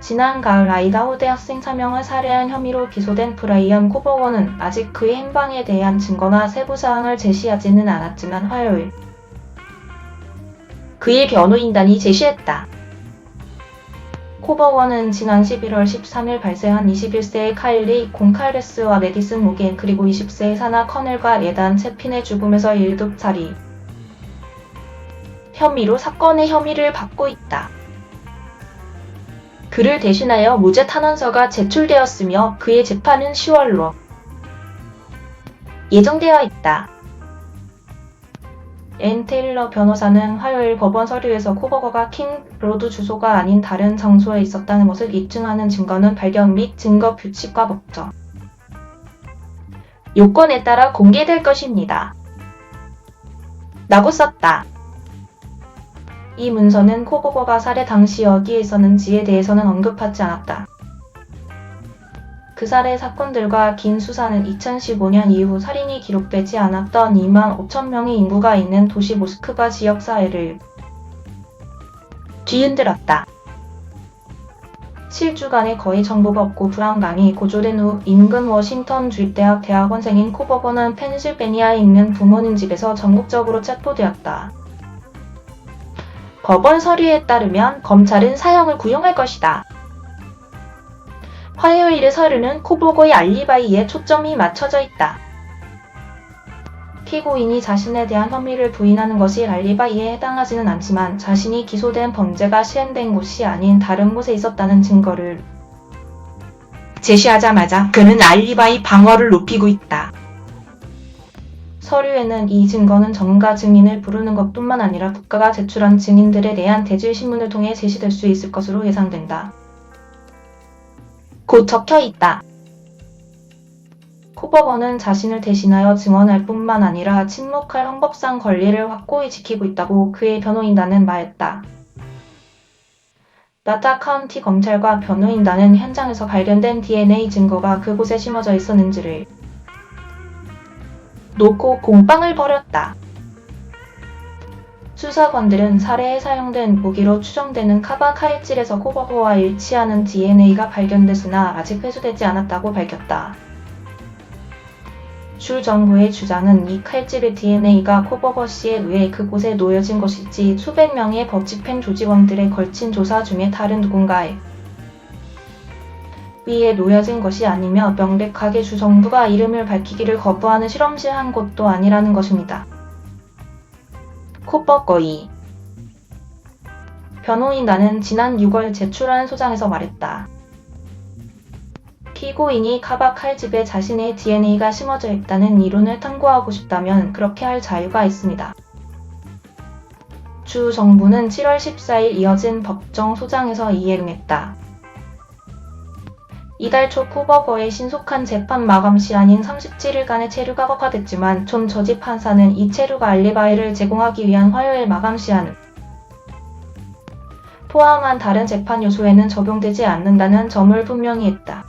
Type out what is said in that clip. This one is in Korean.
지난 가을 아이다호 대학생 3명을 살해한 혐의로 기소된 브라이언 코버원은 아직 그의 행방에 대한 증거나 세부 사항을 제시하지는 않았지만 화요일 그의 변호인단이 제시했다. 코버원은 지난 11월 13일 발생한 21세의 카일리 곤칼레스와 메디슨 모겐 그리고 20세의 사나 커넬과 예단 채핀의 죽음에서 1급 살이 혐의로 사건의 혐의를 받고 있다. 그를 대신하여 무죄 탄원서가 제출되었으며 그의 재판은 10월로 예정되어 있다. 앤 테일러 변호사는 화요일 법원 서류에서 코버거가 킹 로드 주소가 아닌 다른 장소에 있었다는 것을 입증하는 증거는 발견 및 증거 규칙과 법적 요건에 따라 공개될 것입니다. 라고 썼다. 이 문서는 코버거가 살해 당시 어디에 있었는지에 대해서는 언급하지 않았다. 그 살해 사건들과 긴 수사는 2015년 이후 살인이 기록되지 않았던 2만 5천 명의 인구가 있는 도시 모스크바 지역 사회를 뒤흔들었다. 7주간의 거의 정보가 없고 불안감이 고조된 후 인근 워싱턴 주립대학 대학원생인 코버버는 펜실베니아에 있는 부모님 집에서 전국적으로 체포되었다. 법원 서류에 따르면 검찰은 사형을 구형할 것이다. 화요일의 서류는 코보고의 알리바이에 초점이 맞춰져 있다. 피고인이 자신에 대한 혐의를 부인하는 것이 알리바이에 해당하지는 않지만 자신이 기소된 범죄가 시행된 곳이 아닌 다른 곳에 있었다는 증거를 제시하자마자 그는 알리바이 방어를 높이고 있다. 서류에는 이 증거는 전가 증인을 부르는 것뿐만 아니라 국가가 제출한 증인들에 대한 대질 신문을 통해 제시될 수 있을 것으로 예상된다. 곧 적혀 있다. 코버버는 자신을 대신하여 증언할 뿐만 아니라 침묵할 헌법상 권리를 확고히 지키고 있다고 그의 변호인단은 말했다. 나타 카운티 검찰과 변호인단은 현장에서 발견된 DNA 증거가 그곳에 심어져 있었는지를 놓고 공방을 벌였다. 수사관들은 살해에 사용된 무기로 추정되는 카바 칼질에서 코버버와 일치하는 DNA가 발견됐으나 아직 회수되지 않았다고 밝혔다. 주 정부의 주장은 이 칼집의 DNA가 코버버 씨에 의해 그곳에 놓여진 것이지 수백 명의 법집행 조직원들의 걸친 조사 중에 다른 누군가 에 위에 놓여진 것이 아니며 명백하게 주 정부가 이름을 밝히기를 거부하는 실험실 한 곳도 아니라는 것입니다. 코버거이 변호인단은 지난 6월 제출한 소장에서 말했다. 피고인이 카바 칼집에 자신의 DNA가 심어져 있다는 이론을 탐구하고 싶다면 그렇게 할 자유가 있습니다. 주 정부는 7월 14일 이어진 법정 소장에서 이에 응했다. 이달 초 코버거의 신속한 재판 마감 시한인 37일간의 체류가 허가됐지만 좀 저지 판사는 이 체류가 알리바이를 제공하기 위한 화요일 마감 시한을 포함한 다른 재판 요소에는 적용되지 않는다는 점을 분명히 했다.